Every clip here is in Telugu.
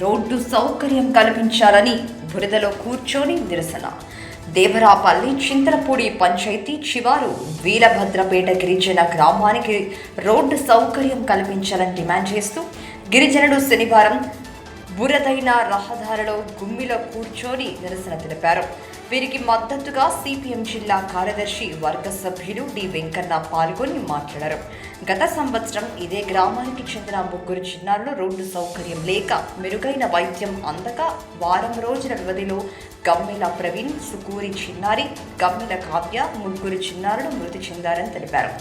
రోడ్డు సౌకర్యం కల్పించాలని బురదలో కూర్చొని నిరసన. దేవరాపల్లి చింతలపూడి పంచాయతీ చివారు వీరభద్రపేట గిరిజన గ్రామానికి రోడ్డు సౌకర్యం కల్పించాలని డిమాండ్ చేస్తూ గిరిజనులు శనివారం బురదైన రహదారిలో గుమ్మిలో కూర్చొని నిరసన తెలిపారు. వీరికి మద్దతుగా సిపిఎం జిల్లా కార్యదర్శి వర్గ సభ్యులు డి వెంకన్న పాల్గొని మాట్లాడారు. గత సంవత్సరం ఇదే గ్రామానికి చెందిన ముగ్గురు చిన్నారులు రోడ్డు సౌకర్యం లేక మెరుగైన వైద్యం అందక వారం రోజుల వ్యవధిలో గమ్మెల ప్రవీణ్ సుకూరి చిన్నారి గమ్మెల కావ్య ముగ్గురు చిన్నారులు మృతి చెందారని తెలిపారు.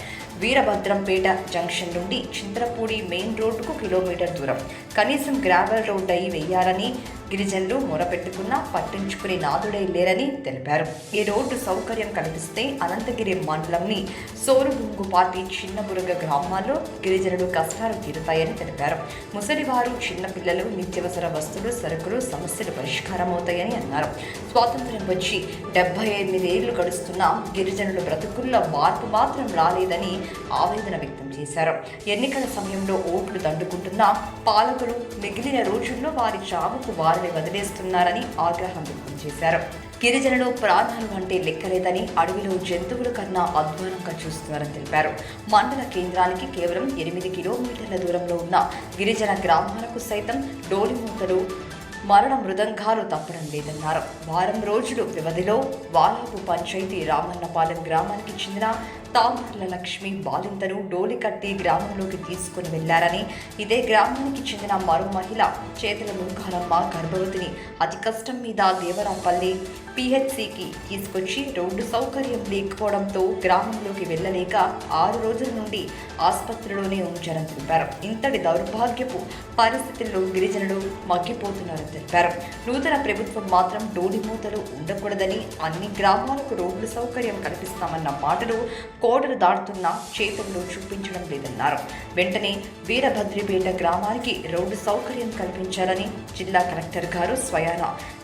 వీరభద్రంపేట జంక్షన్ నుండి చింతలపూడి మెయిన్ రోడ్డుకు కిలోమీటర్ దూరం. కనీసం గ్రావెల్ రోడ్ అయి వేయాలని గిరిజనులు మొరపెట్టుకున్నా పట్టించుకునే నాదుడై లేరని తెలిపారు. ఈ రోడ్డు సౌకర్యం కల్పిస్తే అనంతగిరి మండలంని సోరుబుంగుపాటి చిన్నబురుగ గ్రామాల్లో గిరిజనులు కష్టాలు తీరుతాయని తెలిపారు. ముసలివారు చిన్నపిల్లలు నిత్యవసర వస్తువులు సరుకులు సమస్యలు పరిష్కారమవుతాయని అన్నారు. స్వాతంత్ర్యం వచ్చి డెబ్బై ఎనిమిదేళ్ళు గడుస్తున్నా గిరిజనుల బ్రతుకుల్లో మార్పు మాత్రం రాలేదని ఆవేదన వ్యక్తం చేశారు. ఎన్నికల సమయంలో ఓట్లు దండుకుంటున్నా పాలకులు మిగిలిన రోజుల్లో వారి చావుకు వారిని వదిలేస్తున్నారని ఆగ్రహం వ్యక్తం చేశారు. గిరిజనులు ప్రాణాలు అంటే లెక్కలేదని అడవిలో జంతువుల కన్నా అధ్వానంగా చూస్తున్నారని తెలిపారు. మండల కేంద్రానికి కేవలం ఎనిమిది కిలోమీటర్ల దూరంలో ఉన్న గిరిజన గ్రామాలకు సైతం డోలిమూతలు మరణ మృదంగాలు తప్పడం లేదన్నారు. వారం రోజులు వ్యవధిలో వాలాపు పంచాయతీ రామన్నపాలెం గ్రామానికి చెందిన తామర్ల లక్ష్మి బాలింతను డోలి కట్టి గ్రామంలోకి తీసుకుని వెళ్ళారని ఇదే గ్రామానికి చెందిన మరో మహిళ చేతుల ముంకాలమ్మ గర్భవతిని అతి కష్టం మీద దేవరాపల్లి పిహెచ్సికి తీసుకొచ్చి రోడ్డు సౌకర్యం లేకపోవడంతో గ్రామంలోకి వెళ్ళలేక ఆరు రోజుల నుండి ఆసుపత్రిలోనే ఉంచారని తెలిపారు. ఇంతటి దౌర్భాగ్యపు పరిస్థితుల్లో గిరిజనులు మగ్గిపోతున్నారు. తెలిపారు నూతన ప్రభుత్వం మాత్రం డోలిమూతలు ఉండకూడదని అన్ని గ్రామాలకు రోడ్లు సౌకర్యం కల్పిస్తామన్న మాటలు కోటలు దాటుతున్న చేతుల్లో చూపించడం లేదన్నారు. వెంటనే వీరభద్రిపేట గ్రామానికి రోడ్డు సౌకర్యం కల్పించాలని జిల్లా కలెక్టర్ గారు స్వయాన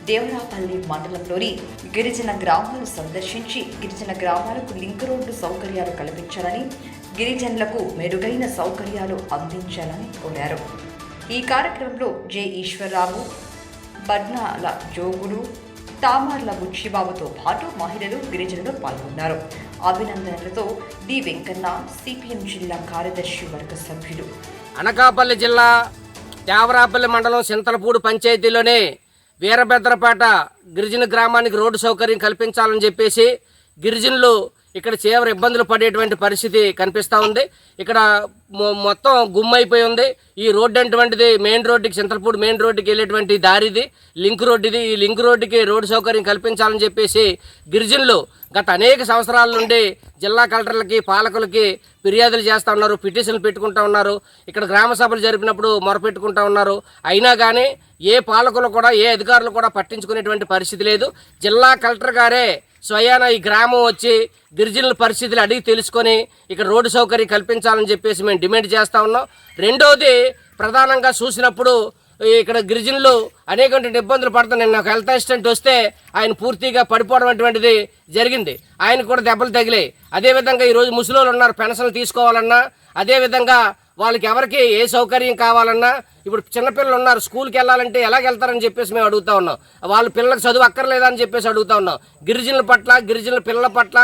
దేవరాపల్లి మండలంలోని గిరిజన గ్రామాలు సందర్శించి గిరిజన గ్రామాలకు లింక్ రోడ్డు సౌకర్యాలు కల్పించాలని గిరిజనులకు మెరుగైన సౌకర్యాలు అందించాలని కోరారు. ఈ కార్యక్రమంలో జె ఈశ్వరరావు బర్నాల జోగులు తామర్ల బుచ్చిబాబుతో పాటు మహిళలు గిరిజనులు పాల్గొన్నారు. అభినందనలతో డి. వెంకన్న సిపిఎం జిల్లా కార్యదర్శి వర్గ సభ్యులు. అనకాపల్లి జిల్లా దేవరాపల్లి మండలం సింతలపూడి పంచాయతీలోనే వీరభద్రపేట గిరిజన గ్రామానికి రోడ్డు సౌకర్యం కల్పించాలని చెప్పేసి గిరిజనులు ఇక్కడ తీవ్ర ఇబ్బందులు పడేటువంటి పరిస్థితి కనిపిస్తూ ఉంది. ఇక్కడ మొ- మొత్తం గుమ్మైపోయి ఉంది. ఈ రోడ్డు అటువంటిది మెయిన్ రోడ్డుకి చింతలపూడి మెయిన్ రోడ్డుకి వెళ్ళేటువంటి దారిది. లింక్ రోడ్డు ఇది ఈ లింక్ రోడ్డుకి రోడ్డు సౌకర్యం కల్పించాలని చెప్పేసి గిరిజనులు గత అనేక సంవత్సరాల నుండి జిల్లా కలెక్టర్లకి పాలకులకి ఫిర్యాదులు చేస్తూ ఉన్నారు పిటిషన్లు పెట్టుకుంటా ఉన్నారు. ఇక్కడ గ్రామ సభలు జరిపినప్పుడు మొరపెట్టుకుంటూ ఉన్నారు. అయినా కానీ ఏ పాలకులు కూడా ఏ అధికారులు కూడా పట్టించుకునేటువంటి పరిస్థితి లేదు. జిల్లా కలెక్టర్ గారే స్వయాన ఈ గ్రామం వచ్చి గిరిజనుల పరిస్థితులు అడిగి తెలుసుకొని ఇక్కడ రోడ్డు సౌకర్యం కల్పించాలని చెప్పేసి మేము డిమాండ్ చేస్తూ ఉన్నాం. రెండవది ప్రధానంగా చూసినప్పుడు ఇక్కడ గిరిజనులు అనేకటువంటి ఇబ్బందులు పడుతున్నాయి నాకు హెల్త్ అసిస్టెంట్ వస్తే ఆయన పూర్తిగా పడిపోవడం అటువంటిది జరిగింది. ఆయన కూడా దెబ్బలు తగిలాయి. అదేవిధంగా ఈరోజు ముసలోళ్ళు ఉన్నారు పెన్షన్లు తీసుకోవాలన్నా అదేవిధంగా వాళ్ళకి ఎవరికి ఏ సౌకర్యం కావాలన్నా ఇప్పుడు చిన్నపిల్లలు ఉన్నారు స్కూల్కి వెళ్ళాలంటే ఎలాగ వెళ్తారని చెప్పేసి మేము అడుగుతా ఉన్నాం. వాళ్ళ పిల్లలకు చదువు అక్కర్లేదా అని చెప్పేసి అడుగుతా ఉన్నాం. గిరిజనుల పట్ల గిరిజనుల పిల్లల పట్ల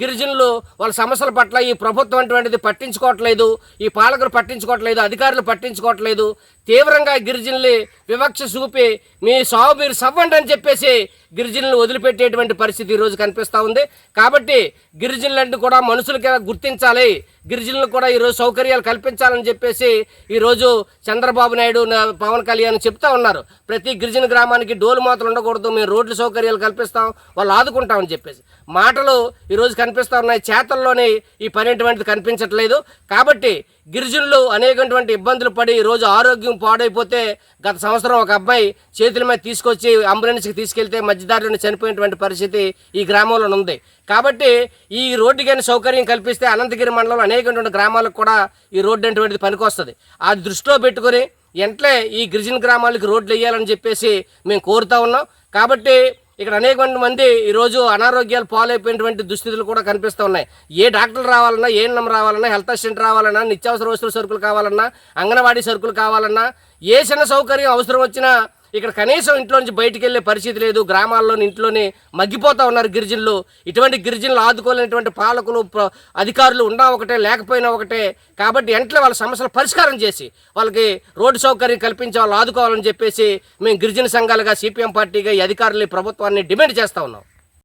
గిరిజనులు వాళ్ళ సమస్యల పట్ల ఈ ప్రభుత్వం అటువంటిది పట్టించుకోవట్లేదు ఈ పాలకులు పట్టించుకోవట్లేదు అధికారులు పట్టించుకోవట్లేదు. తీవ్రంగా గిరిజనులు వివక్ష చూపి మీ సాగు మీరు సవ్వండి అని చెప్పేసి గిరిజనులు వదిలిపెట్టేటువంటి పరిస్థితి ఈరోజు కనిపిస్తూ ఉంది. కాబట్టి గిరిజనులంటూ కూడా మనుషులకి గుర్తించాలి? గిరిజనులు కూడా ఈరోజు సౌకర్యాలు కల్పించాలని చెప్పేసి ఈరోజు చంద్రబాబు నాయుడు పవన్ కళ్యాణ్ చెప్తా ఉన్నారు. ప్రతి గిరిజన గ్రామానికి డోలు మాత్రం ఉండకూడదు మేము రోడ్లు సౌకర్యాలు కల్పిస్తాం వాళ్ళు ఆదుకుంటామని చెప్పేసి. మాటలు ఈరోజు కనిపిస్తూ ఉన్నాయి. చేతల్లోనే ఈ పనేటువంటిది కనిపించట్లేదు. కాబట్టి గిరిజనులు అనేకటువంటి ఇబ్బందులు పడి ఈరోజు ఆరోగ్యం పాడైపోతే గత సంవత్సరం ఒక అబ్బాయి చేతుల మీద తీసుకొచ్చి అంబులెన్స్కి తీసుకెళ్తే మధ్యదారిలో చనిపోయినటువంటి పరిస్థితి ఈ గ్రామంలో ఉంది. కాబట్టి ఈ రోడ్డు కానీ సౌకర్యం కల్పిస్తే అనంతగిరి మండలంలో అనేకటువంటి గ్రామాలకు కూడా ఈ రోడ్డు అటువంటిది పనికొస్తుంది. ఆ దృష్టిలో పెట్టుకొని ఎంట్లే ఈ గిరిజన గ్రామాలకు రోడ్లు వేయాలని చెప్పేసి మేము కోరుతా ఉన్నాం. కాబట్టి ఇక్కడ అనేక మంది ఈరోజు అనారోగ్యాలు పాలైపోయినటువంటి దుస్థితులు కూడా కనిపిస్తూ ఉన్నాయి. ఏ డాక్టర్లు రావాలన్నా ఏ నమ్మ రావాలన్నా హెల్త్ అసిస్టెంట్ రావాలన్నా నిత్యావసర వస్తువుల సరుకులు కావాలన్నా అంగన్వాడీ సరుకులు కావాలన్నా ఏ చిన్న సౌకర్యం అవసరం వచ్చినా ఇక్కడ కనీసం ఇంట్లో నుంచి బయటికి వెళ్ళే పరిస్థితి లేదు. గ్రామాల్లోని ఇంట్లోనే మగ్గిపోతా ఉన్నారు గిరిజనులు. ఇటువంటి గిరిజనులు ఆదుకోలేనటువంటి పాలకులు అధికారులు ఉన్నా ఒకటే లేకపోయినా ఒకటే. కాబట్టి వెంటనే వాళ్ళ సమస్యలు పరిష్కారం చేసి వాళ్ళకి రోడ్డు సౌకర్యం కల్పించి వాళ్ళు ఆదుకోవాలని చెప్పేసి మేము గిరిజన సంఘాలుగా సిపిఎం పార్టీగా ఈ అధికారులు ప్రభుత్వాన్ని డిమాండ్ చేస్తా ఉన్నాం.